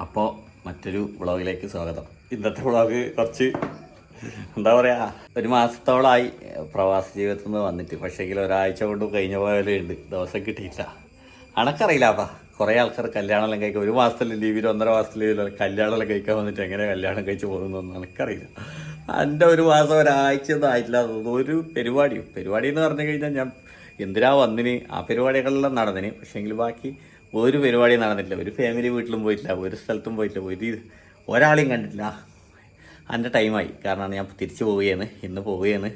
അപ്പോൾ മറ്റൊരു വ്ളോഗിലേക്ക് സ്വാഗതം. ഇന്നത്തെ വ്ളോഗ് കുറച്ച് എന്താ പറയുക ഒരു മാസത്തോളമായി പ്രവാസ ജീവിതത്തിൽ നിന്ന് വന്നിട്ട് പക്ഷേങ്കിൽ ഒരാഴ്ച കൊണ്ട് കഴിഞ്ഞ പോലെ ഉണ്ട്. ദിവസം കിട്ടിയില്ല അണക്കറിയില്ലാപ്പാ കുറേ ആൾക്കാർ കല്യാണമെല്ലാം കഴിക്കുക ഒരു മാസത്തിൽ ലീവിൽ ഒന്നര മാസത്തിൽ ലീവിൽ കല്യാണമെല്ലാം കഴിക്കാൻ വന്നിട്ട് എങ്ങനെ കല്യാണം കഴിച്ച് പോകുന്നൊന്നും എനിക്കറിയില്ല എന്റെ ഒരു മാസം ഒരാഴ്ച ഒന്നും ആയിട്ടില്ല. ഒരു പരിപാടിയും. പരിപാടി എന്ന് പറഞ്ഞു കഴിഞ്ഞാൽ ഞാൻ എന്തിനാ വന്നിന്? ആ പരിപാടികളെല്ലാം നടന്നിന്. പക്ഷേങ്കിൽ ബാക്കി ഒരു പരിപാടി നടന്നിട്ടില്ല. ഒരു ഫാമിലി വീട്ടിലും പോയിട്ടില്ല. ഒരു സ്ഥലത്തും പോയിട്ടില്ല. ഒരു ഒരാളെയും കണ്ടിട്ടില്ല. എന്റെ ടൈമായി കാരണം ഞാൻ തിരിച്ചു പോവുകയാണ്. ഇന്ന് പോവുകയാണ്.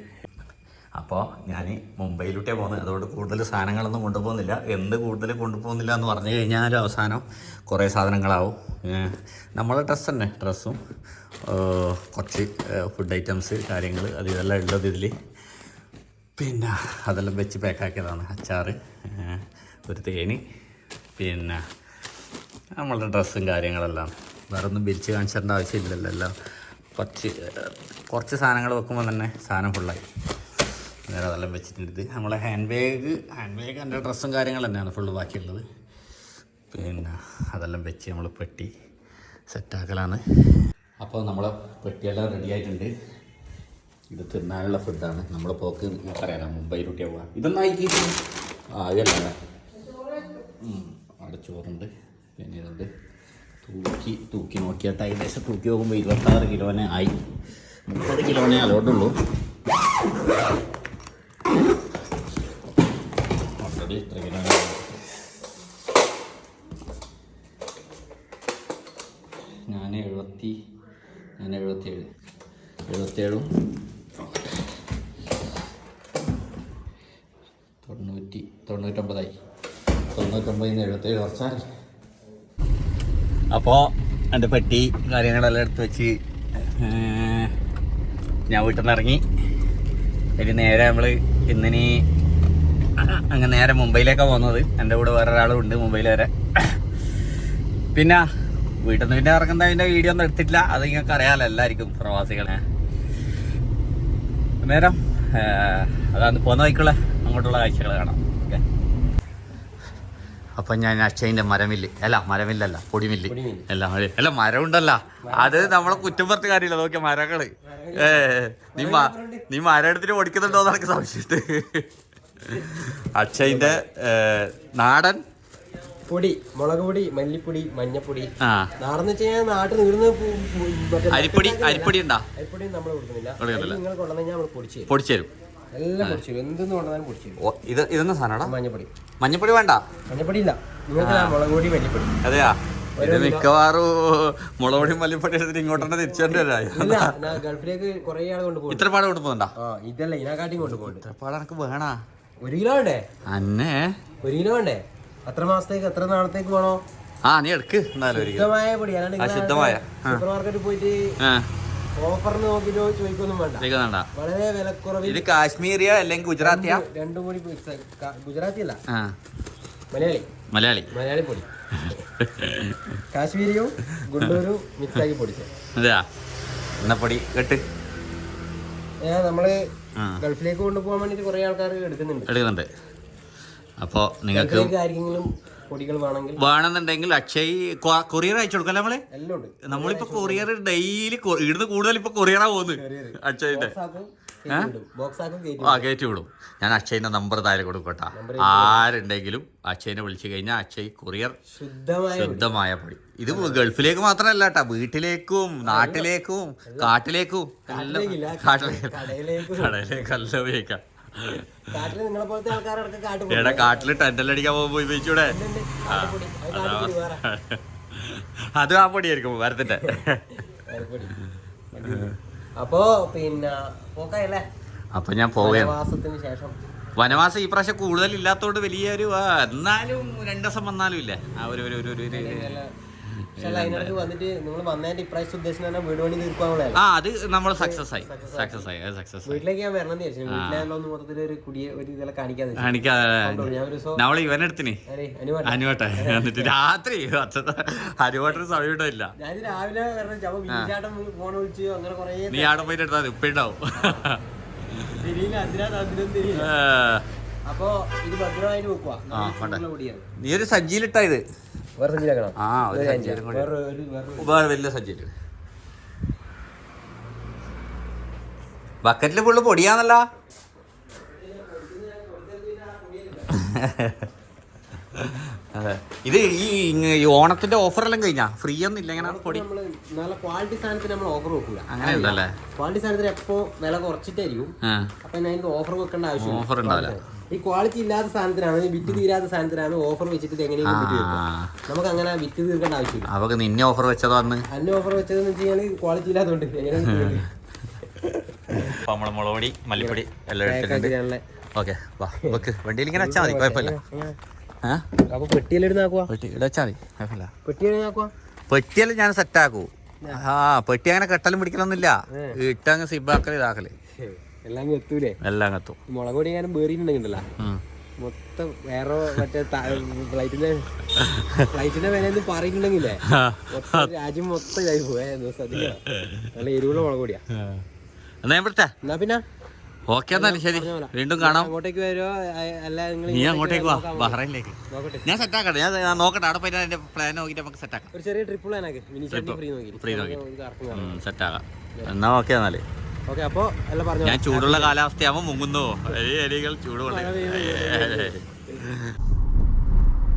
അപ്പോൾ ഞാൻ മുംബൈയിലോട്ടേ പോകുന്നത് അതുകൊണ്ട് കൂടുതൽ സാധനങ്ങളൊന്നും കൊണ്ടുപോകുന്നില്ല. എന്ത് കൂടുതൽ കൊണ്ടുപോകുന്നില്ല എന്ന് പറഞ്ഞു കഴിഞ്ഞാൽ അവസാനം കുറേ സാധനങ്ങളാവും. നമ്മളെ ഡ്രസ്സ് തന്നെ. ഡ്രസ്സും കുറച്ച് ഫുഡ് ഐറ്റംസ് കാര്യങ്ങൾ അത് ഇതെല്ലാം ഉള്ളത് ഇതിൽ പിന്നെ അതെല്ലാം വെച്ച് പാക്കാക്കിയതാണ് അച്ചാറ് ഒരു തേന്. പിന്നെ നമ്മളുടെ ഡ്രസ്സും കാര്യങ്ങളെല്ലാം. വേറെ ഒന്നും ബിരിച്ച് കാണിച്ചേണ്ട ആവശ്യമില്ലല്ലോ എല്ലാം കുറച്ച് കുറച്ച് സാധനങ്ങൾ വെക്കുമ്പോൾ തന്നെ സാധനം ഫുള്ളായി നേരെ അതെല്ലാം വെച്ചിട്ടുണ്ട്. നമ്മളെ ഹാൻഡ് ബാഗ് ഹാൻഡ് ബാഗ് എന്റെ ഡ്രസ്സും കാര്യങ്ങൾ തന്നെയാണ് ഫുള്ള് ബാക്കിയുള്ളത്. പിന്നെ അതെല്ലാം വെച്ച് നമ്മൾ പെട്ടി സെറ്റാക്കലാണ് അപ്പോൾ നമ്മളെ പെട്ടിയെല്ലാം റെഡി ആയിട്ടുണ്ട്. ഇത് തിന്നാനുള്ള ഫുഡാണ് നമ്മൾ പോക്ക് നിങ്ങൾക്കറിയാലോ മുംബൈയിലൂട്ടിയാണ് പോകാം ഇതൊന്നും ആയിക്കിട്ട് ആ ഇതല്ല. അവിടെ ചോറുണ്ട്. പിന്നെ ഇതുണ്ട്. തൂക്കി തൂക്കി നോക്കിയിട്ട് ഏകദേശം തൂക്കി നോക്കുമ്പോൾ ഇരുപത്താറ് കിലോനെ ആയി. മുപ്പത് കിലോനെ അലോട്ടുള്ളൂ. ഓൾറെഡി ഇത്ര കിലോ ഞാൻ എഴുപത്തി ഞാൻ എഴുപത്തിയേഴ് എഴുപത്തേഴും. തൊണ്ണൂറ്റി തൊണ്ണൂറ്റൊമ്പതായി. തൊണ്ണൂറ്റൊമ്പതിൽ നിന്ന് എഴുപത്തേഴ് കുറച്ചാൽ അപ്പോൾ എന്റെ പെട്ടി കാര്യങ്ങളെല്ലാം എടുത്ത് വെച്ച് ഞാൻ വീട്ടിൽ നിന്ന് ഇറങ്ങി ഇനി നേരെ നമ്മൾ ഇന്നിനി അങ്ങനെ നേരെ മുംബൈയിലേക്കാണ് പോകുന്നത്. എന്റെ കൂടെ വേറെ ഒരാളും ഉണ്ട് മുംബൈയിൽ വരെ. പിന്നെ വീട്ടിൽ നിന്ന് പിന്നെ ഇറങ്ങുന്നതിന്റെ വീഡിയോ ഒന്നും എടുത്തിട്ടില്ല. അത് നിങ്ങൾക്ക് അറിയാമല്ലോ പ്രവാസികളെ. നേരം അതാണ് പോകുന്ന വഴിക്കുള്ള അങ്ങോട്ടുള്ള കാഴ്ചകൾ കാണാം. അപ്പം ഞാൻ അക്ഷയന്റെ മരമില്ല്. അല്ല മരമില്ലല്ല പൊടിമില്ല്. അല്ല അല്ല മരം ഉണ്ടല്ല അത് നമ്മളെ കുറ്റം പറഞ്ഞ കാര്യമില്ല. നോക്കിയ മരങ്ങൾ. ഏ നീ നീ മരം എടുത്തിട്ട് ഓടിക്കുന്നുണ്ടോ എന്നൊക്കെ സംശയിട്ട് അക്ഷയന്റെ നാടൻ? പൊടി മുളക് പൊടി മല്ലിപ്പൊടി മഞ്ഞപ്പൊടി. നാടെന്ന് വെച്ച് കഴിഞ്ഞാൽ നാട്ടിൽ നിന്ന് അരിപ്പൊടി അരിപ്പൊടി ഉണ്ടാ? അരിപ്പൊടി നമ്മൾ കൊടുക്കുന്നില്ല. നിങ്ങൾ കൊണ്ടുവന്നു കഴിഞ്ഞാൽ നമ്മൾ പൊടിച്ചു പൊടിച്ചു തരും. എല്ലാം പൊടിച്ചു തരും എന്തെന്ന് കൊണ്ടുവന്നാലും പൊടിച്ചു തരും ഓ, ഇത് ഇതൊന്നും സാധനടാ മഞ്ഞപ്പൊടി. മഞ്ഞപ്പൊടി വേണ്ട. മഞ്ഞപ്പൊടി ഇല്ല നിങ്ങൾക്ക് മുളക് പൊടി മല്ലിപ്പൊടി. അതെയാ? ഇത് മിക്കവാറും മുളകൊടിയും മല്ലിപ്പൊടി എടുത്തിട്ട് ഇങ്ങോട്ടെ തിരിച്ചു വരണ്ടാ ഇല്ല ഞാൻ ഗൾഫിലേക്ക് കുറേ ആൾ കൊണ്ടുപോകും. ഇത്ര പാട് കൊണ്ടുപോകണ്ട ആ ഇതല്ല ഇതിനെക്കാട്ടിയും കൊണ്ടുപോകുന്നുണ്ട് ഇത്ര പാട് എനിക്ക് വേണാ. ഒരു കിലോ വേണ്ടേ? അന്നെ. ഒരു കിലോ വേണ്ടേ? എത്ര മാസത്തേക്ക് എത്ര നാളത്തേക്ക് വേണോ? ആ നീ എടുക്ക്. എന്നാലും ശുദ്ധമായ പൊടി അല്ലാണ്ട് ആ, ശുദ്ധമായ. ആ. സൂപ്പർ മാർക്കറ്റിൽ പോയിട്ട് ആ. ഓഫറിന് നോക്കിയിട്ട് ചോദിക്കൊന്നും വേണ്ട. കേൾക്കുന്നുണ്ടാ വളരെ വിലക്കുറവിൽ ഇത് കാശ്മീരിയ അല്ലെങ്കിൽ ഗുജറാത്തിയാ? രണ്ടും കൂടി. ഗുജറാത്തി അല്ല. മലയാളി. മലയാളി. മലയാളി പൊടി. കാശ്മീരിയും ഗുണ്ടൂരും മിക്സ് ആക്കി പൊടിച്ചത് അതെയാ? എന്നാ പൊടി? കെട്ട്. നമ്മൾ ഗൾഫിലേക്ക് കൊണ്ടുപോകാൻ വേണ്ടിട്ട് കുറെ ആൾക്കാർ എടുക്കുന്നുണ്ട്. എടുക്കുന്നുണ്ട്. അപ്പോൾ നിങ്ങൾക്ക് ആർക്കെങ്കിലും പൊടികൾ വേണമെങ്കിൽ വേണമെന്നുണ്ടെങ്കിൽ അക്ഷയ് കൊറിയർ അയച്ചു കൊടുക്കല്ലേ നമ്മൾ? എല്ലാം ഉണ്ട്. നമ്മളിപ്പോ കൊറിയർ ഡെയിലി ഇവിടുന്ന് കൂടുതൽ ഇപ്പൊ കൊറിയറാ പോകുന്നത്. അക്ഷയിന്റെ. ആ കയറ്റി വിടും. ഞാൻ അക്ഷയിന്റെ നമ്പർ താഴെ കൊടുക്കട്ടെ. ആരുണ്ടെങ്കിലും അക്ഷയിനെ വിളിച്ചു കഴിഞ്ഞാൽ അക്ഷയ് കൊറിയർ ശുദ്ധമായ പൊടി. ഇത് ഗൾഫിലേക്ക് മാത്രമല്ല കേട്ടാ വീട്ടിലേക്കും നാട്ടിലേക്കും കാട്ടിലേക്കും എല്ലാം കാട്ടിലേക്ക് കടയിലേക്കും. എല്ലാം ഉപയോഗിക്കാം. കാട്ടിൽ നിങ്ങളെ പോലത്തെ ആൾക്കാരൊക്കെ കാട്ടുപൊടി എടാ കാട്ടിൽ ടെന്റെല്ലാം അടിക്കാൻ പോകുമ്പോ ഉപയോഗിച്ചൂടെ അത് ആ പൊടിയായിരിക്കും വരത്തിന്റെ. അപ്പോ പിന്നെ അപ്പൊ ഞാൻ പോവുകയാണ്. മാസത്തിന് ശേഷം. വനവാസം ഈ പ്രാവശ്യം കൂടുതൽ ഇല്ലാത്തോണ്ട് വലിയൊരു എന്നാലും രണ്ടു ദിവസം വന്നാലും ഇല്ലേ. ആ ഒരു ഒരു ഒരു ആ അത് നമ്മൾ സക്സസ് ആയി. സക്സസ് ആയി. സക്സസ് നമ്മളെ ഇവനെടുത്തിനി അനുവാട്ട എന്നിട്ട് രാത്രി അനുവട്ടൊരു സമയം ഇല്ല. നീ ആടെ പോയിട്ട് എടുത്താൽ ഉപ്പുണ്ടാവും അപ്പോ ഇത് ഭദ്രമായിട്ട് വെക്കുക. നീ ഒരു സജ്ജിയിലിട്ടാ ഇത്. വേറെ സഞ്ചിയിലാക്കണോ? ആ ഒരു ഒരു കൂടി. വേറെ ഒരു വേറെ വേറെ വലിയ സഞ്ചാരം ബക്കറ്റിൽ ഫുള്ള് പൊടിയാന്നല്ല. അതെ. ഇത് ഈ ഓണത്തിന്റെ ഓഫർ ഓണത്തിന്റെ ഓഫറെല്ലാം കഴിഞ്ഞാ? ഫ്രീ ഒന്നും ഇല്ല ഇങ്ങനെ പൊടി. നമ്മൾ നല്ല ക്വാളിറ്റി സാധനത്തിന് നമ്മൾ ഓഫർ വെക്കൂല. അങ്ങനെ ഉണ്ടല്ലേ? ക്വാളിറ്റി സാധനത്തിന് എപ്പോ വില കുറച്ചിട്ടായിരിക്കും. ആ. അപ്പൊ അതിന് ഓഫർ വെക്കേണ്ട ആവശ്യം ഓഫർ ഉണ്ടാവില്ല. ഈ ക്വാളിറ്റി ഇല്ലാത്ത സാധനത്തിനാണ് വിറ്റ് തീരാത്ത സാധനത്തിനാണ് ഓഫർ വെച്ചിട്ട് എങ്ങനെയാണ് എങ്ങനെയും നമുക്ക് അങ്ങനെ വിറ്റ് തീർക്കേണ്ട ആവശ്യമില്ല. അവക്ക് നിന്നെ ഓഫർ വെച്ചതോ അന്ന്. അന്നെ ഓഫർ വെച്ചതെന്ന് വെച്ച് കഴിഞ്ഞാൽ ക്വാളിറ്റി ഇല്ലാത്തതുകൊണ്ട് നമ്മൾ മുളകൊടി മല്ലിപ്പൊടി എല്ലാം എടുത്തിട്ടുണ്ട്. ഓക്കെ വാ വെക്ക് വണ്ടിയിൽ ഇങ്ങനെ വെച്ചാൽ മതി കുഴപ്പമില്ല. അപ്പൊ പെട്ടിയെല്ലാം എടുത്ത് നാക്കുവാ വെട്ടി ഇവിടെ വെച്ചാൽ മതി കുഴപ്പമില്ല. പെട്ടിയെല്ലാം നാക്കുവാ ഞാൻ സെറ്റാക്കൂ ആ പെട്ടി അങ്ങനെ കെട്ടലും പിടിക്കലൊന്നുമില്ല. ഇട്ടങ്ങ് സിബാക്കൽ ഇതാക്കൽ. എല്ലാം കത്തൂലേ എല്ലാം കത്തും. മുളക് പൊടി ഞാൻ വേറിയിട്ടുണ്ടെങ്കിലല്ല ഉം. മൊത്തം വേറെ മറ്റേ ഫ്ലൈറ്റിന്റെ ഫ്ലൈറ്റിന്റെ വില ഒന്നും പറഞ്ഞിട്ടുണ്ടെങ്കിലേ മൊത്തം രാജ്യം മൊത്തം ഇതായി പോയേ. സദ്യ നല്ല എരിവുള്ള മുളക് പൊടിയാ. എന്നാ ഞാൻ എന്നാ പിന്നെ? ഓക്കെ എന്നാലും ശരി. വീണ്ടും കാണാം. അങ്ങോട്ടേക്ക് വരുമോ അല്ല നിങ്ങൾ നീ അങ്ങോട്ടേക്ക് വാ. ബഹ്റൈനിലേക്ക്. ഞാൻ സെറ്റ് ആക്കട്ടെ. ഞാൻ നോക്കട്ടെ. അവിടെ പോയിട്ട് എന്റെ പ്ലാൻ നോക്കിട്ട് നമുക്ക് സെറ്റാക്കാം ഒരു ചെറിയ ട്രിപ്പ് പ്ലാൻ ആക്കി. ഫ്രീ നോക്കി. നോക്കി സെറ്റാക്കാം എന്നാ ഓക്കെ എന്നാൽ. ഓക്കെ അപ്പോ എല്ലാം പറഞ്ഞു? ഞാൻ ചൂടുള്ള കാലാവസ്ഥയാവും മുങ്ങുന്നു. എലി എലികൾ ചൂടുള്ള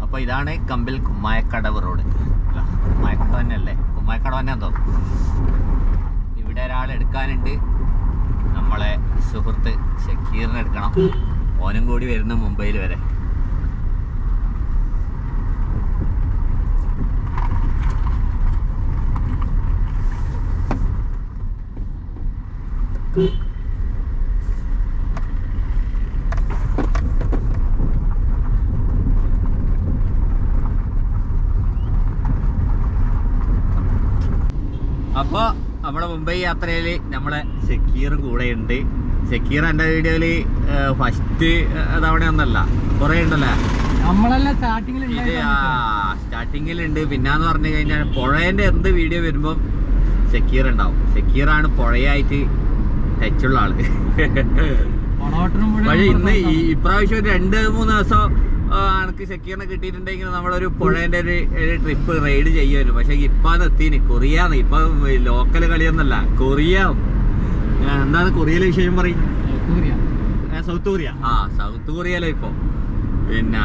അപ്പൊ ഇതാണ് കമ്പിൽ കുമ്മായക്കടവ് റോഡ്. അല്ല, കുമ്മായക്കടവ് തന്നെയല്ലേ? കുമ്മായക്കടവ് തന്നെ എന്തോ? ഇവിടെ ഒരാൾ എടുക്കാനുണ്ട്. നമ്മളെ സുഹൃത്ത് ഷക്കീറിനെ എടുക്കണം. ഓനും കൂടി വരുന്ന മുംബൈയിൽ വരെ. അപ്പൊ നമ്മുടെ മുംബൈ യാത്രയിൽ നമ്മളെ ഷക്കീർ കൂടെയുണ്ട്. ഷക്കീർ എന്റെ വീഡിയോയിൽ ഫസ്റ്റ് തവണ ഒന്നല്ല കുറെ ഉണ്ടല്ലേ സ്റ്റാർട്ടിങ്ങിൽ ഇത് ഉണ്ട് പിന്നാന്ന് പറഞ്ഞു കഴിഞ്ഞാൽ പുഴേന്റെ എന്ത് വീഡിയോ വരുമ്പോ ഷക്കീർ ഉണ്ടാവും. ഷക്കീറാണ് പുഴയായിട്ട് ടച്ചുള്ള ആൾ പക്ഷെ ഇന്ന് ഈ ഇപ്രാവശ്യം ഒരു രണ്ട് മൂന്ന് ദിവസം എനിക്ക് ഷക്കീറിനെ കിട്ടിയിട്ടുണ്ടെങ്കിൽ നമ്മളൊരു പുഴേന്റെ ഒരു ട്രിപ്പ് റൈഡ് ചെയ്യുമായിരുന്നു. പക്ഷെ ഇപ്പാന്ന് എത്തിന്. കൊറിയാന്ന് ഇപ്പൊ ലോക്കൽ കളിയൊന്നല്ല കൊറിയ. എന്താണ് കൊറിയയിലെ വിഷയം പറയും? സൗത്ത് കൊറിയ ആ സൗത്ത് കൊറിയയിലെ ഇപ്പൊ. പിന്നെ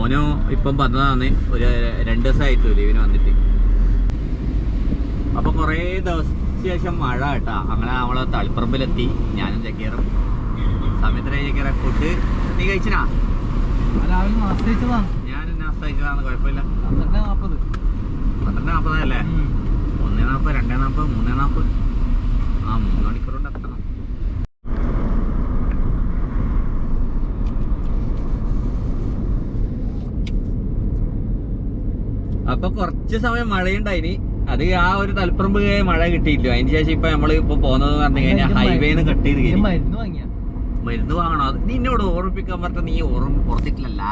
ഓനോ ഇപ്പം വന്നതാണ് ഒരു രണ്ട് ദിവസമായിട്ടു ലീവിന് വന്നിട്ട്. അപ്പൊ കുറേ ദിവസത്തിന് ശേഷം മഴ കേട്ടാ. അങ്ങനെ നമ്മളെ തളിപ്പറമ്പിലെത്തി. ഞാനും ചക്കീറും സമയത്തിന് ചക്കീറ ഫുഡ്. നീ കഴിച്ചിനാ? രാവിലെ ആശ്രയിച്ചതാണ് ഞാൻ നാസ്ത കഴിച്ചതാണ് കുഴപ്പമില്ല. പന്ത്രണ്ട് നാൽപ്പത് പന്ത്രണ്ട് നാൽപ്പതല്ലേ ഒന്നേ നാൽപ്പത് രണ്ടേ നാൽപ്പത് മൂന്നേ നാൽപ്പത് ആ മൂന്ന് മണിക്കൂർ കൊണ്ട് എത്തണം. അപ്പൊ കുറച്ച് സമയം മഴയുണ്ടായിനി. അത് ആ ഒരു തലപ്പറമ്പ് മഴ കിട്ടിയില്ല അതിന് ശേഷം ഇപ്പൊ നമ്മൾ ഇപ്പൊ പോകുന്നത് പറഞ്ഞു കഴിഞ്ഞാൽ ഹൈവേന്ന് കട്ട് ചെയ്ത് മരുന്ന്. വാങ്ങണോ. അത് നിന്നോട് ഓർമ്മിപ്പിക്കാൻ പറഞ്ഞ നീ ഓർമ്മ ഓർത്തിട്ടില്ലല്ല?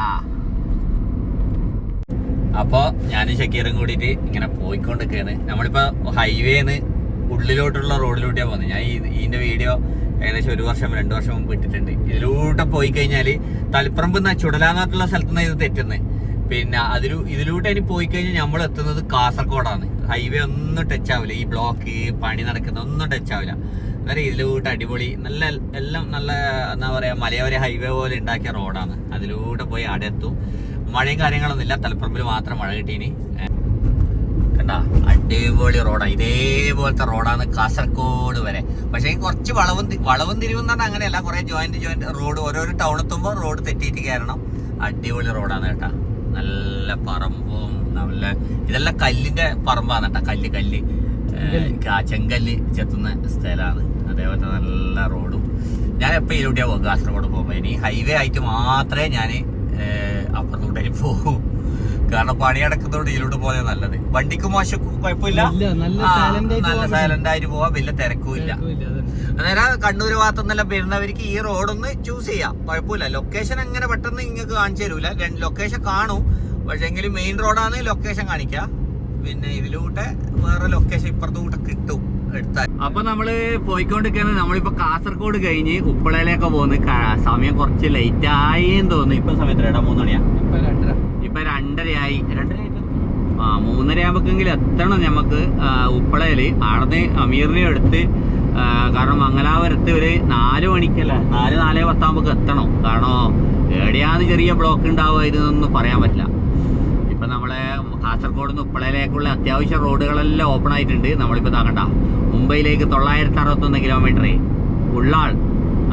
അപ്പൊ ഞാനും ഷക്കീറും കൂടിയിട്ട് ഇങ്ങനെ പോയിക്കൊണ്ടിരിക്കുകയാണ് നമ്മളിപ്പോ ഹൈവേന്ന് ഉള്ളിലോട്ടുള്ള റോഡിലൂടെയാണ് പോകുന്നത്. ഞാൻ ഇതിന്റെ വീഡിയോ ഏകദേശം ഒരു വർഷം രണ്ടു വർഷം മുമ്പ് ഇട്ടിട്ടുണ്ട്. ഇതിലൂടെ പോയി കഴിഞ്ഞാൽ തലപ്പുറമ്പ് ചുടലാന്നാട്ടുള്ള സ്ഥലത്തുനിന്ന് ഇത് തെറ്റുന്നത് പിന്നെ അതിലൂ ഇതിലൂടെ ഇനി പോയി കഴിഞ്ഞാൽ നമ്മൾ എത്തുന്നത് കാസർഗോഡാണ്. ഹൈവേ ഒന്നും ടച്ച് ആവില്ല ഈ ബ്ലോക്ക് പണി നടക്കുന്ന ഒന്നും ടച്ച് ആവില്ല അന്നേരം ഇതിലൂടെ അടിപൊളി നല്ല എല്ലാം നല്ല എന്താ പറയാ മലയോര ഹൈവേ പോലെ ഉണ്ടാക്കിയ റോഡാണ്. അതിലൂടെ പോയി അവിടെ എത്തും മഴയും കാര്യങ്ങളൊന്നും ഇല്ല. തലപ്പറമ്പിൽ മാത്രം മഴ കിട്ടീനി. കണ്ടാ? അടിപൊളി റോഡാണ് ഇതേപോലത്തെ റോഡാണ് കാസർഗോഡ് വരെ. പക്ഷേ കുറച്ച് വളവും വളവും തിരിവും പറഞ്ഞാൽ അങ്ങനെയല്ല. കുറെ ജോയിന്റ് ജോയിന്റ് റോഡ് ഓരോരോ ടൗൺ എത്തുമ്പോൾ റോഡ് തെറ്റിയിട്ട് കയറണം അടിപൊളി റോഡാണ് കേട്ടാ. നല്ല പറമ്പും നല്ല ഇതെല്ലാം കല്ലിന്റെ പറമ്പാണ് കേട്ടോ കല്ല് കല്ല്. ചെങ്കല്ല്. ചെത്തുന്ന സ്ഥലമാണ്. അതേപോലെ നല്ല റോഡും. ഞാൻ എപ്പോൾ ഇതിലൂടെയാ പോകും കാസർഗോഡ് പോകുമ്പോൾ ഇനി ഹൈവേ ആയിട്ട് മാത്രമേ ഞാൻ അപ്പുറത്തോട്ടേ പോകൂ. കാരണം പണി അടക്കുന്നതുകൊണ്ട് ഇതിലൂടെ പോലെ നല്ലത്. വണ്ടിക്ക് മോശം കുഴപ്പമില്ല. നല്ല സൈലന്റ് ആയിട്ട് പോവാം വലിയ തിരക്കും ഇല്ല അന്നേരം കണ്ണൂർ ഭാഗത്തുനിന്നെല്ലാം വരുന്നവർക്ക് ഈ റോഡൊന്ന് ചൂസ് ചെയ്യാം. കുഴപ്പമില്ല. ലൊക്കേഷൻ എങ്ങനെ പെട്ടെന്ന് നിങ്ങൾക്ക് കാണിച്ചു തരൂല. ലൊക്കേഷൻ കാണും. പക്ഷെ എങ്കിലും മെയിൻ റോഡാണ് ലൊക്കേഷൻ കാണിക്കുക പിന്നെ ഇതിലൂടെ വേറെ ലൊക്കേഷൻ ഇപ്പുറത്തൂടെ കിട്ടും എടുത്താൽ. അപ്പൊ നമ്മൾ പോയിക്കൊണ്ടിരിക്കുന്നത് നമ്മളിപ്പോ കാസർഗോഡ് കഴിഞ്ഞ് ഉപ്പളയിലേക്ക് പോകുന്നു. സമയം കുറച്ച് ലേറ്റ് ആയി എന്ന് തോന്നുന്നു. ഇപ്പൊ സമയത്ത് രണ്ടാ മൂന്ന് മണിയാ? ഇപ്പൊ രണ്ടരയായി. രണ്ടര ആ മൂന്നര ആകുമ്പോഴെങ്കിലും എത്തണം നമുക്ക് ഉപ്പളയിൽ. ആടന്ന് അമീറിനെ എടുത്ത് കാരണം മംഗലാപുരത്ത് ഒരു നാല് മണിക്കല്ല? നാല് നാല് പത്താകുമ്പോൾ എത്തണം. കാരണം എവിടെയാന്ന് ചെറിയ ബ്ലോക്ക് ഉണ്ടാവുമായിരുന്നൊന്നും പറയാൻ പറ്റില്ല. ഇപ്പം നമ്മളെ കാസർഗോഡ് നിന്ന് ഉപ്പളയിലേക്കുള്ള അത്യാവശ്യ റോഡുകളെല്ലാം ഓപ്പൺ ആയിട്ടുണ്ട്. നമ്മളിപ്പോൾ ഇതാക്കണ്ട മുംബൈയിലേക്ക് തൊള്ളായിരത്തി അറുപത്തൊന്ന് കിലോമീറ്റർ ഉള്ളാൾ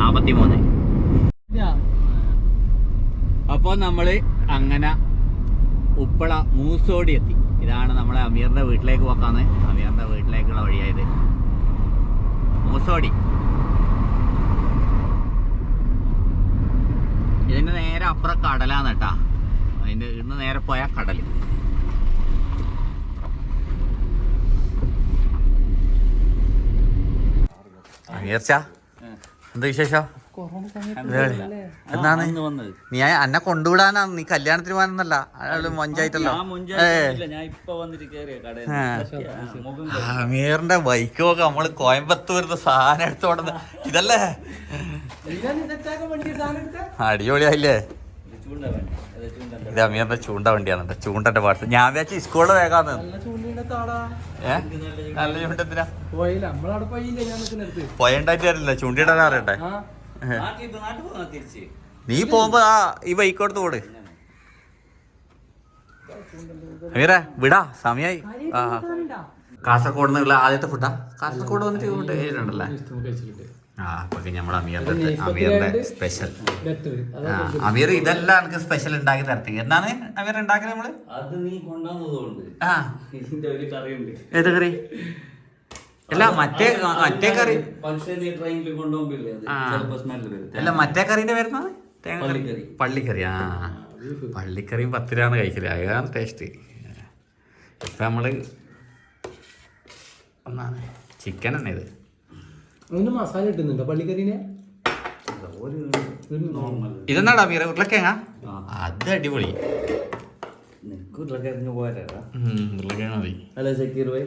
നാൽപ്പത്തി മൂന്ന് അപ്പോൾ നമ്മൾ അങ്ങനെ ഉപ്പള മൂസോടി എത്തി. ഇതാണ് നമ്മളെ അമീറിന്റെ വീട്ടിലേക്ക് പോക്കാന്ന്. അമീറിന്റെ വീട്ടിലേക്കുള്ള വഴിയായത്. മൂസോടി. ഇതിന്റെ നേരെ അപ്പുറം കടലാണ് കേട്ടാ. അതിന്റെ ഇന്ന് നേരെ പോയാ കടൽ. എന്താ വിശേഷം? എന്നാണ്? നീ അന്നെ കൊണ്ടുവിടാനാണ്. നീ കല്യാണത്തിന് പോകാനൊന്നല്ല. അയാൾ മൊഞ്ചായിട്ടല്ലോ? അമീറിന്റെ ബൈക്കൊക്കെ നമ്മൾ കോയമ്പത്തൂരിന്ന് സാധനം എടുത്തോടുന്ന ഇതല്ലേ? അടിപൊളിയായില്ലേ? ഇത് അമീറിന്റെ ചൂണ്ട വണ്ടിയാണ്. ചൂണ്ടന്റെ പാട്ട് ഞാൻ വിചാരിച്ച സ്കൂളിൽ വേഗാന്ന്. ഏ? നല്ല ചൂണ്ടത്തിനാ പോയില്ല. നമ്മളവിടെ പോയില്ലേ ഞാൻ നിൽക്കുന്നിടത്ത്. പോയണ്ടായിട്ട് കാര്യമില്ല. ചൂണ്ടിടാൻ അറിയട്ടെ നീ പോകുമ്പോ ആ ഈ ബൈക്ക് എടുത്ത് പോട് അമീറ വിടാ സമയായി. ആ കാസർഗോഡ് നിന്നുള്ള ആദ്യത്തെ ഫുഡാ കാസർഗോഡ് വന്നിട്ട് ഫുഡ് കഴിച്ചിട്ടുണ്ടല്ലേ ആ അപ്പൊ നമ്മളെ അമീറിന്റെ അമീറിന്റെ സ്പെഷ്യൽ അമീർ ഇതെല്ലാം എനിക്ക് സ്പെഷ്യൽ ഉണ്ടാക്കി തരത്തി എന്നാണ് അമീർ ഉണ്ടാക്കി നമ്മൾ? അത് നീ കൊണ്ടുവന്നതുകൊണ്ട്. ആ. ഇതിന്റെ ഒരു കറിയുണ്ട്. ഏത് കറി? അല്ല മറ്റേ മറ്റേ കറി. പക്ഷേ നീ ട്രെയിനിൽ കൊണ്ടുപോകില്ലേ അല്ല മറ്റേ കറിന്റെ വരുന്നത് തേങ്ങക്കറി പള്ളിക്കറി. ആ. പള്ളിക്കറിയും പത്തിരാണ് കഴിക്കൽ. അതാണ് ടേസ്റ്റ് ഇപ്പൊ നമ്മൾ ഒന്നാണ്. ചിക്കൻ തന്നെ ഇത്. അതിന് മസാല ഇട്ടുന്നുണ്ടോ പള്ളിക്കറിനെ? നോർമൽ ഇതെന്നാടാ മീറ? ഉരുളക്കേങ്ങ. അത് അടിപൊളി. നിനക്ക് ഉരുളക്കിഴങ്ങ് പോരാ ഉം, ഉരുളക്കിഴങ്ങ് മതി. അല്ല സക്കീർ ഭായി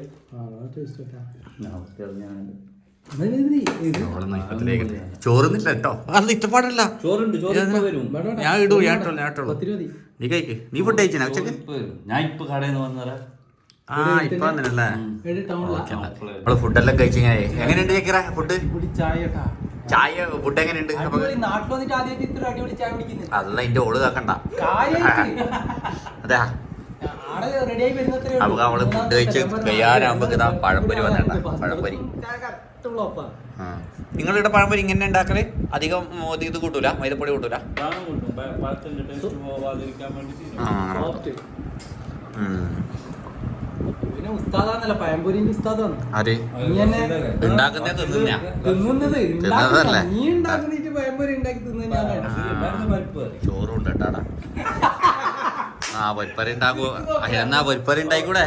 ചോറുന്നില്ല കേട്ടോ അത് ഇഷ്ടപ്പാടല്ല ചോറുണ്ട് ഞാൻ ഇടൂ ഞാൻ ഇട്ടോളൂ ഞാൻ ഇട്ടോളൂ. നീ കഴിക്ക്. നീ ഫുഡ് കഴിച്ചാ ഉച്ചയ്ക്ക്? ഞാൻ ഇപ്പൊ കടയിൽ നിന്ന് വന്നതാ. ആ ഇപ്പൊ വന്നിട്ടല്ലേ നമ്മൾ ഫുഡെല്ലാം കഴിച്ച് ഇങ്ങനെ എങ്ങനെയുണ്ട് ചേക്കറ? ഫുഡ് ചായ ചായ ഫുഡ് എങ്ങനെയുണ്ട്? അതല്ല എന്റെ ഓൾ കാക്കണ്ട. അതെ. അപ്പൊ നമ്മൾ ഫുഡ് കഴിച്ച് കഴിയാനാകുമ്പോ ഇതാ പഴംപൊരി വന്നേണ്ട പഴംപൊരി. നിങ്ങളിവിടെ പഴംപൊരി ഇങ്ങനെ ഉണ്ടാക്കൽ? അധികം ഇത് കൂട്ടൂല? മൈദപ്പൊടി കൂട്ടൂല? കാണാൻ കിട്ടും പ- പഴത്തിന്റെ ടേസ്റ്റ് പോവാതിരിക്കാൻ വേണ്ടി ചെയ്യും. ഉം. പിന്നെ ഉസ്താദാന്നല്ല പഴംപൊരിന്റെ ഉസ്താദാണ് ആര്? നീ എന്നെ ഉണ്ടാക്കുന്നേ തിന്നുന്ന? തിന്നുന്നത് തിന്നതല്ലേ? ഉണ്ടാക്കുന്ന നീ ഉണ്ടാക്കുന്നിട്ട് പഴംപൊരി ഉണ്ടാക്കി തിന്നു ഞാൻ കണ്ടു. ഇതായിരുന്നു പരിപ്പ് കറി. ചോറും ഉണ്ട് കേട്ടാടാ ആ ഉണ്ടാക്കൂ എന്നാ പൊരിപ്പറി ഉണ്ടായിക്കൂടെ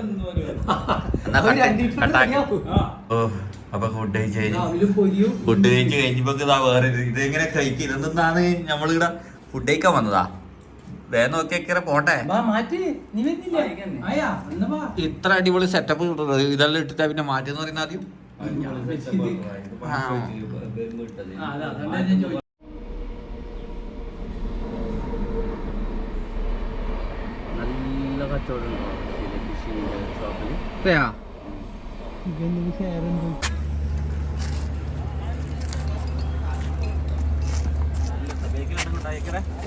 എന്ന് കട്ട്- ഓ അപ്പൊ ഫുഡ് കഴിച്ച് കഴിഞ്ഞു. രാവിലെ പൊരിയും. ഫുഡ് കഴിച്ച് കഴിഞ്ഞപ്പോ ഇതാ വേറെ ഇത് ഇതെങ്ങനെ കഴിക്കും ഇതെന്താണ് നമ്മളിവിടെ ഫുഡ് കഴിക്കാൻ വന്നതാ? നോക്കിയൊക്കെ പോട്ടെ. ഇത്ര അടിപൊളി സെറ്റപ്പ് ഇതെല്ലാം ഇട്ടിട്ട് പിന്നെ മാറ്റി പറയുന്ന ആദ്യം? ഞാൻ വെച്ചപ്പോ ഇത് പഴം വരുമ്പോ ഇട്ടത്. ആ, അതാ, അതുകൊണ്ടാ ഞാൻ ചോദിച്ചത്. നല്ല കച്ചവടം ഫിഷിന്റെ ഷോപ്പിൽ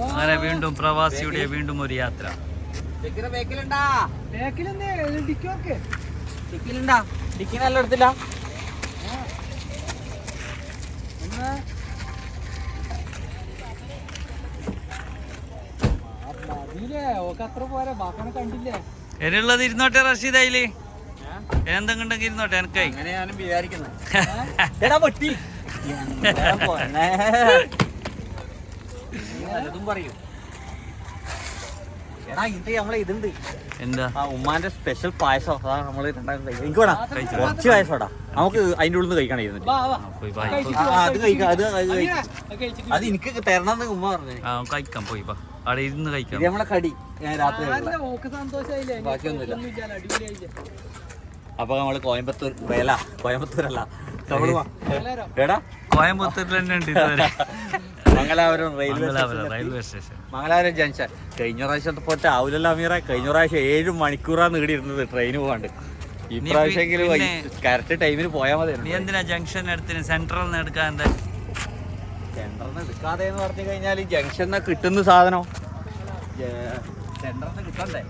അങ്ങനെ വീണ്ടും പ്രവാസിയുടെ വീണ്ടും ഒരു യാത്ര. ഡിക്കിനെല്ലാം എടുത്തില്ല? എന്നുള്ളത് ഇരുന്നോട്ടെ റഷീദ് അതിൽ. എന്തെങ്കിലും ഉണ്ടെങ്കിൽ ഇരുന്നോട്ടെ എനിക്കായി അങ്ങനെ ഞാനും വിചാരിക്കുന്നത് എടാ പൊട്ടി. പലതും പറയൂ. എടാ ഇത് നമ്മളെ ഇതുണ്ട്. എന്താ? ആ ഉമ്മാന്റെ സ്പെഷ്യൽ പായസം. എനിക്ക് വേണം. കുറച്ച് പായസോടാ. നമുക്ക് അതിന്റെ ഉള്ളിൽ നിന്ന് കഴിക്കണം ഇരുന്നിട്ട് അത് കഴിക്കാം അത് അത് അത് എനിക്ക് തരണമെന്ന് ഉമ്മ പറഞ്ഞു. ആ കഴിക്കാം പോയി അവിടെ ഇരുന്ന് കഴിക്കാം. നമ്മളെ കടി. ഞാൻ രാത്രി ബാക്കിയൊന്നുമില്ല. അപ്പൊ നമ്മൾ കോയമ്പത്തൂർ വേല. കോയമ്പത്തൂരല്ല. എടാ. കോയമ്പത്തൂരിൽ തന്നെ ഉണ്ട് ഇതുവരെ. Mangalapuram railway Mangalapuram railway station Mangalapuram junction. കഴിഞ്ഞ പ്രാവശ്യം പോലത്തെ ആവൂലല്ലോ അമീറ. കഴിഞ്ഞ പ്രാവശ്യം ഏഴ് മണിക്കൂറാണ് നേടിയിരുന്നത് ട്രെയിൻ പോകാണ്ട്. ഈ പ്രാവശ്യം പ്രാവശ്യമെങ്കിലും കറക്റ്റ് ടൈമിന് പോയാൽ മതി നീ എന്തിനാ ജംഗ്ഷൻ എടുത്തിന് സെൻട്രൽ എടുക്കാൻ എന്താ? സെന്ററിന്ന് എടുക്കാതെ എന്ന് പറഞ്ഞു കഴിഞ്ഞാൽ ജംഗ്ഷനിൽ കിട്ടുന്ന സാധനം. സെൻട്രൽ കിട്ടണ്ടേ?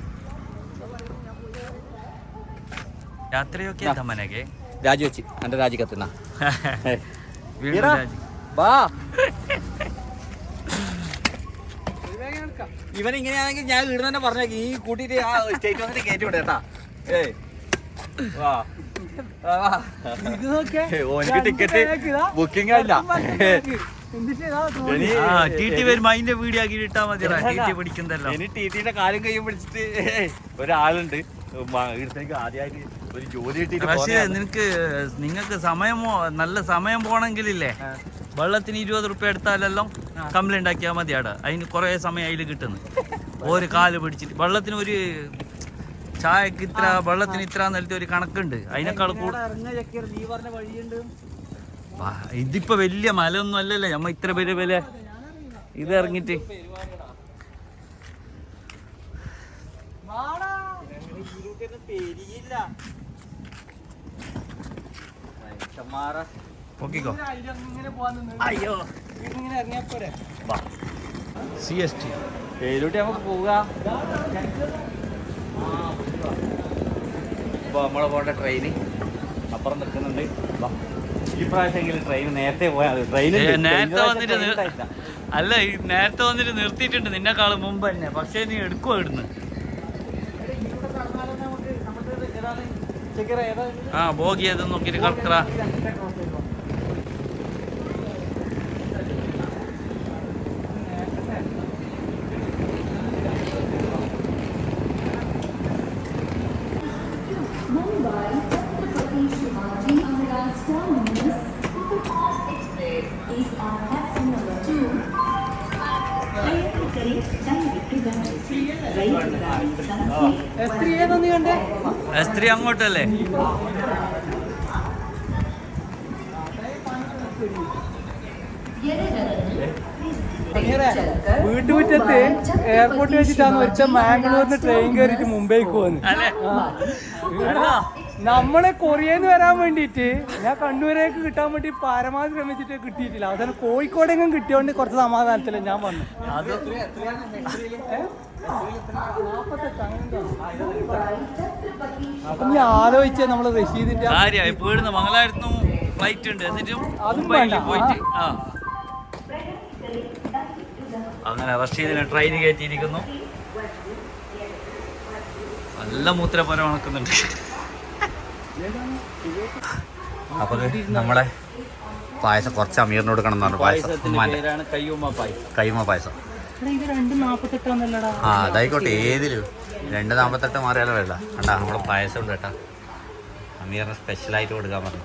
രാത്രിയൊക്കെ എന്താ മനകെ രാജിക്കത്തുന്ന വീണ്ടും ഈടാ. രാജി. വാ. ഇവൻ ഇങ്ങനെയാണെങ്കിൽ ഞാൻ വീട് തന്നെ പറഞ്ഞേക്ക് ഈ കൂട്ടിട്ട് ആ സ്റ്റേറ്റ് വന്നിട്ട് കയറ്റി വിടേ കേട്ടാ. ഏയ്. വാ. ഓനിക്ക് ടിക്കറ്റ് ബുക്കിംഗ് അല്ല. വരുമ്പോ വീഡിയോ ആക്കി ഇട്ടാ പിടിക്കുന്നല്ലോ. ഇനി കാലും കൈയും പിടിച്ചിട്ട് ഒരാളുണ്ട്. ഇടത്തേക്ക് ആദ്യമായിട്ട് ഒരു ജോലി കിട്ടിയിട്ട് പക്ഷേ നിനക്ക് നിങ്ങൾക്ക് സമയമോ നല്ല സമയം പോണെങ്കിലില്ലേ? വെള്ളത്തിന് ഇരുപത് റുപ്യ എടുത്താലെല്ലാം കംപ്ലൈന്റ് ആക്കിയാൽ മതി അവിടെ അതിന് കുറേ സമയം അതിൽ കിട്ടുന്നു. ഒരു കാൽ പിടിച്ചിട്ട് വെള്ളത്തിന് ഒരു ചായക്ക് ഇത്ര വെള്ളത്തിന് ഇത്ര എന്നിട്ട് ഒരു കണക്കുണ്ട്. അതിനേക്കാൾ കൂടുതൽ ഇറങ്ങ നീ പറഞ്ഞ വഴിയുണ്ട്. വാ, ഇതിപ്പോ വലിയ മലയൊന്നും അല്ലല്ലേ. നമ്മ ഇത്ര പേര് വില ഇത് ഇറങ്ങിട്ട് പൊക്കിക്കോ. അയ്യോ സി എസ് ടി പേരൂട്ടി നമുക്ക് പോവുക. ഇപ്പൊ നമ്മളെ പോകേണ്ട ട്രെയിന് അപ്പുറം നിൽക്കുന്നുണ്ട്. വാ. ഈ പ്രാവശ്യമെങ്കിലും ട്രെയിൻ നേരത്തെ പോയാൽ ട്രെയിൻ നേരത്തെ വന്നിട്ട് അല്ല ഈ നേരത്തെ വന്നിട്ട് നിർത്തിയിട്ടുണ്ട്. നിന്നെക്കാൾ മുമ്പ് തന്നെ. പക്ഷേ നീ എടുക്കുവോ ഇടുന്ന് ആ ബോഗി ഏതെന്ന് നോക്കിയിട്ട് കളക്ടറ വഴി അങ്ങോട്ടല്ലേ? വീട്ടുമുറ്റത്ത് എയർപോർട്ടിൽ വെച്ചിട്ടാണ് വെച്ചാൽ മാംഗ്ലൂരിന് ട്രെയിൻ കയറിയിട്ട് മുംബൈക്ക് പോകുന്നത് നമ്മളെ കൊറിയന്ന് വരാൻ വേണ്ടിയിട്ട് ഞാൻ കണ്ണൂരേക്ക് കിട്ടാൻ വേണ്ടി പരമാവധി ശ്രമിച്ചിട്ട് കിട്ടിയിട്ടില്ല. അവസാനം കോഴിക്കോടെങ്കിലും കിട്ടിയോണ്ട് കുറച്ച് സമാധാനത്തില്ല ഞാൻ വന്നു. ഞാൻ ആലോചിച്ച നമ്മൾ റഷീദിന്റെ ഫ്ലൈറ്റ് ഉണ്ട്. എന്നിട്ടും പോയിട്ട്. അങ്ങനെ റഷീദിനെ ട്രെയിൻ കയറ്റിയിരിക്കുന്നു. നല്ല മൂത്രപരം ഉണക്കുന്നുണ്ട് അപ്പൊ നമ്മളെ പായസം കുറച്ച് അമീറിന് കൊടുക്കണം എന്നാണ് പായസം. കയ്യുമ്മ പായസം. കൈമ പായസം. ഇത് രണ്ട് നാപ്പത്തെട്ടാന്നല്ലടാ ആ അതായിക്കോട്ടെ ഏതിലും? രണ്ട് നാൽപ്പത്തെട്ട് മാറിയാലോ വേണ്ട കണ്ടാ നമ്മളെ പായസം ഉണ്ട് കേട്ടാ. അമീറിന് സ്പെഷ്യലായിട്ട് കൊടുക്കാൻ പറഞ്ഞു.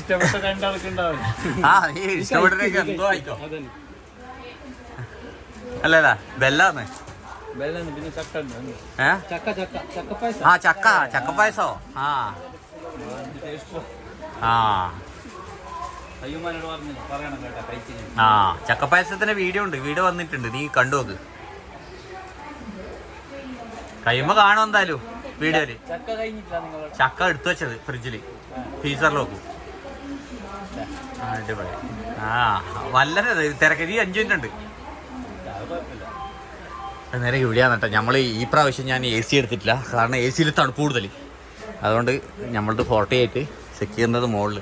ഇഷ്ടപ്പെട്ട രണ്ടാൾക്കുണ്ടാവും ആ ഈ എന്തോ ആയിക്കോ. അല്ലല്ല ബെല്ലാന്ന്. ആ ചക്ക ചക്കപ്പായസോ ആ. ആ ആ. ചക്കപ്പായസത്തിന്റെ വീഡിയോ ഉണ്ട് വീഡിയോ വന്നിട്ടുണ്ട് നീ കണ്ടു നോക്ക്. കഴിയുമ്പോ കാണും എന്തായാലും വീഡിയോയിൽ. ചക്ക എടുത്തു വെച്ചത് ഫ്രിഡ്ജിൽ ഫ്രീസറിൽ നോക്കും ആ, അടിപൊളി. ആ വളരെ തിരക്കരി അഞ്ചു മിനിറ്റ് ഉണ്ട്. നേരെ ഇവിടെയാണ് കേട്ടോ. നമ്മൾ ഈ പ്രാവശ്യം ഞാൻ എ സി എടുത്തിട്ടില്ല. കാരണം എ സിയിൽ തണുപ്പ് കൂടുതൽ അതുകൊണ്ട് നമ്മളുടെ ഫോർട്ടി ആയിട്ട് സെക്യൂറിന്റെ മുകളിൽ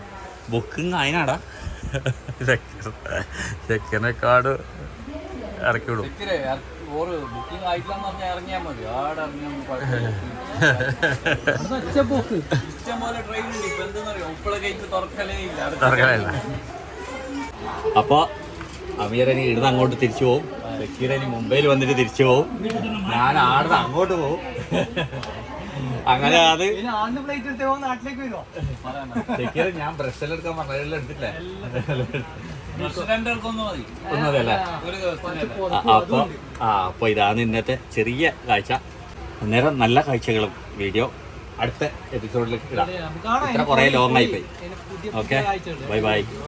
ബുക്കിംഗ് അതിനാടാ കാർഡ് ഇറക്കി വിടും. അപ്പൊ ബുക്കിംഗ് ഇനി ഇടുന്ന് അങ്ങോട്ട് തിരിച്ചു പോകും സെക്യൂരനി മുംബൈയിൽ വന്നിട്ട് തിരിച്ചു പോകും ഞാൻ ആടുന്ന് അങ്ങോട്ട് പോകും അങ്ങനെ അത് നാട്ടിലേക്ക് വരുമോ ഞാൻ ബ്രഷെല്ലാം എടുക്കാൻ പറഞ്ഞ എടുത്തില്ലേ രണ്ടുപേർക്കൊന്നും മതി. ഒന്നും അതല്ല ഒരു ദിവസത്തിന് അപ്പോൾ ആ അപ്പൊ ഇതാണ് ഇന്നത്തെ ചെറിയ കാഴ്ച. അന്നേരം നല്ല കാഴ്ചകളും. വീഡിയോ അടുത്ത എപ്പിസോഡിലേക്ക് ഇടാം. ഇത്ര കുറേ ലോങ് പോയി. Okay bye bye